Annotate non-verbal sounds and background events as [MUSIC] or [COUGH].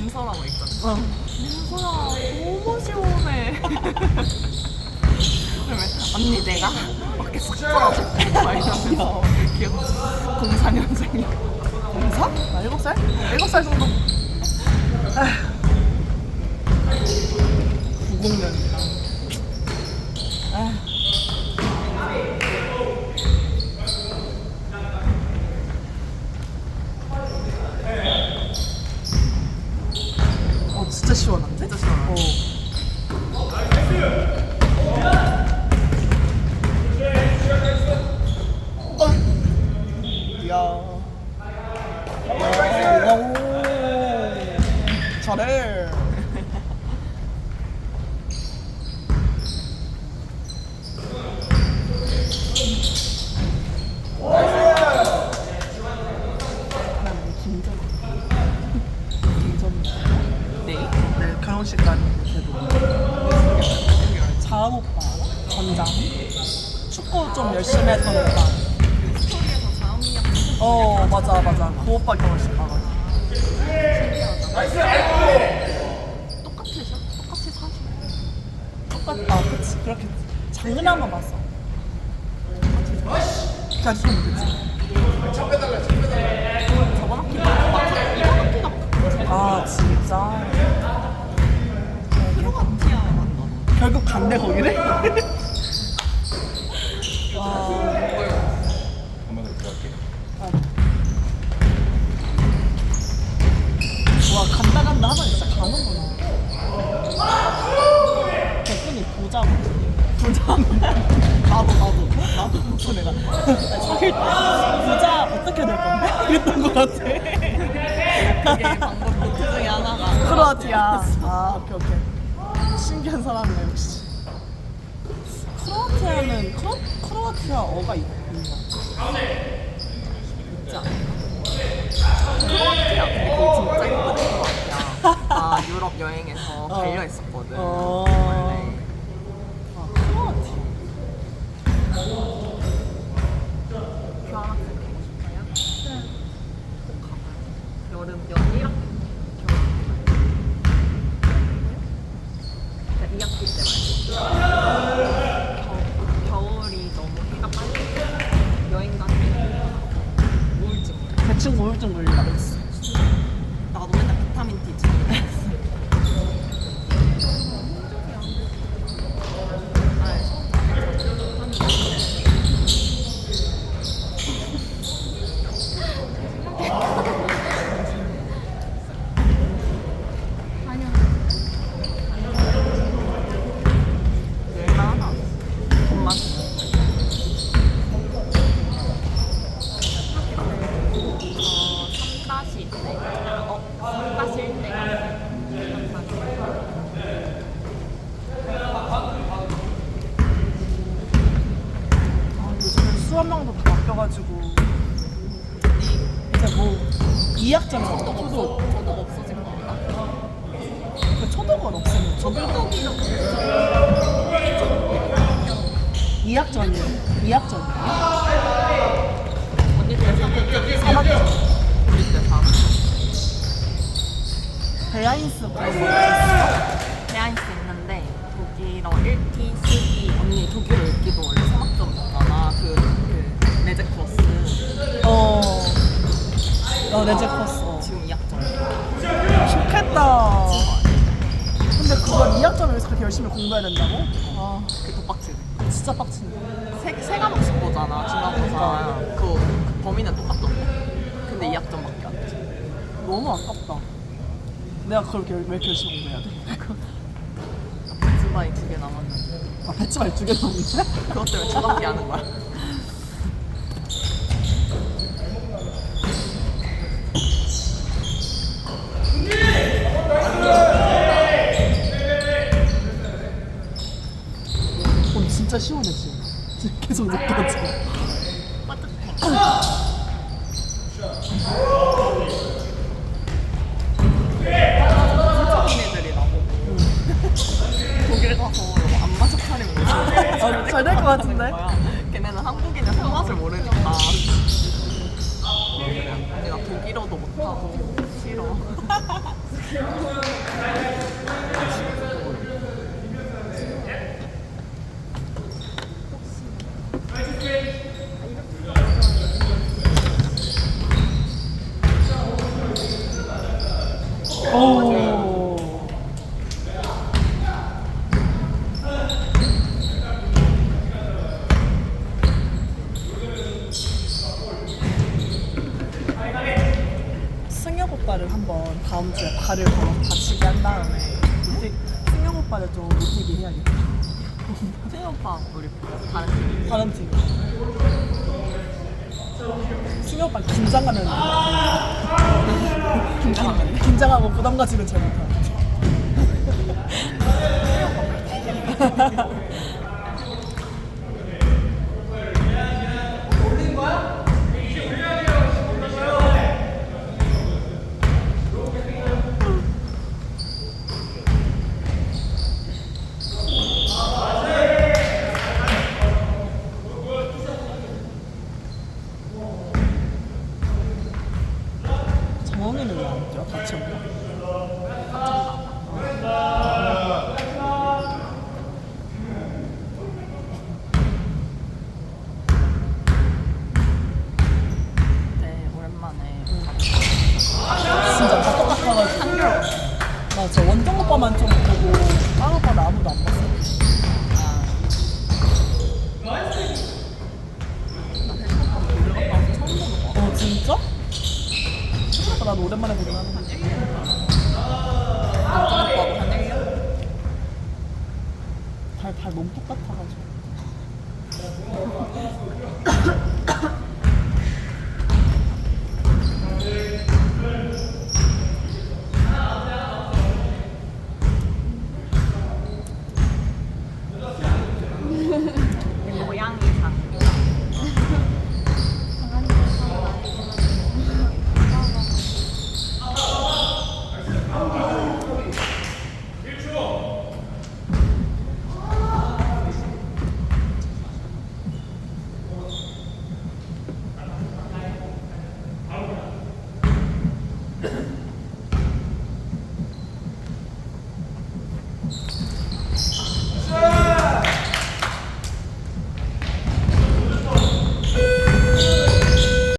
민서라고 있거든. 어. 민서야 너무 시원해. 그러면 [LAUGHS] 언니 내가 어깨 싹 풀어줄게. 막 이러면서 귀엽지. 04년생이야. 공사? 나 일곱 살? 일곱 살 정도. 90년이다. 어 진짜 시원한데? 진짜 시원하다. 어. 어. 야. 야, 오. 잘해. 난 김전. 김전. 네? 네, 결혼식 가는데도 자은 오빠? 전장 축구 좀 열심히 했던 오빠 스토리에서 자음이야. 어 맞아 맞아 그 오빠 결혼식 가가지고 똑같으셔? 똑같이 사시네. 똑같다 그치 그렇게 장근한만 봤어 다시 좀 그치 저번 학기가 막 이번 아 진짜 만나는. 결국 간대 거기를? 와 한번 더 들어갈게. 와 간다 간다 하면 진짜 가는구나 덕분이 보자고 부자 나도 나도 무슨 내가 사귈 [LAUGHS] 때 부자 어떻게 될 건데? [LAUGHS] 이랬던 것 같아 그게 방법 노트 중에 하나가. 크로아티아 아 오케이 오케이 신기한 사람이네 역시 크로아티아는 크로, 크로아티아어가 있- 있나? 있지? 크로아티아 근데 그게 진짜 예쁘대 크로아티아 [LAUGHS] 아 유럽 여행에서 어. 달려 있었거든 어. 원래 아 크로아티아 교환학생 되고 싶어요? 꼭 가봐요 여름 여름 1학기 겨울 2학기 때 말고 겨, 겨울이 너무 해가 빨리 여행 가는 우울증 대충 우울증 걸리라 그랬어 나도 맨날 비타민 D 챙겨 얼마나 돈만 어, 3다시 때 어, 3다시 때 아, 요즘은 수업량도 다 바뀌어가지고. 이제 뭐 2학점에서 저도 초도 없어 저도 없어진 거 같다 그 초독은 없으면 초등학기는 2학점이에요 2학점 언니 때 3학기 3학점. 우리 때 4학기 베아인스. 그런 거 있어? 대한스 있는데 독일어 읽기 쓰기 언니 독일어 읽기도 원래 3학점이었잖아 그, 그 레제 코스 어, 어 레제 코스 어. 지금 2학점 좋겠다 근데 그걸 2학점에서 그렇게 열심히 공부해야 된다고? 아그 독박치네 진짜 빡치네 세, 세 과목씩 보잖아 중간고사 그, 그 범위는 똑같던데 근데 2학점밖에 안 돼. 너무 아깝다 내가 그렇게 왜 이렇게 열심히 공부해야 돼? 주바이 두개 남았는데 아 배치말 두개 넘는데? 그것 때문에 초등학기 하는 거야 진짜 시원해 지금 [LAUGHS] 계속 느껴져. 언니들이 나보고 독일 가서 안마 차리면 아, 잘될 것 같은데? 걔네는 한국인의 손맛을 모르니까 언니가 독일어도 못하고 싫어. 오. 승혁 오빠를 한번 다음 주에 발을 걸어 다치게 한 다음에 이제 승혁 오빠를 좀 못되게 해야겠다. 승희 오빠 우리 다른 팀. 다른 팀. 승혁 오빠 긴장하면 긴장하면 돼? 긴장하고 부담 가지면 잘 못하는. 정원이 뛰어? 다쳤나? 네, 오랜만에 진짜 다 똑같아가지고 맞아 원정 오빠만 좀 보고 다른 오빠는 아무도 안 봤어 어 진짜? 생각보다 나도 오랜만에 보긴 하는데 오빠도? 발, 발 너무 똑같아가지고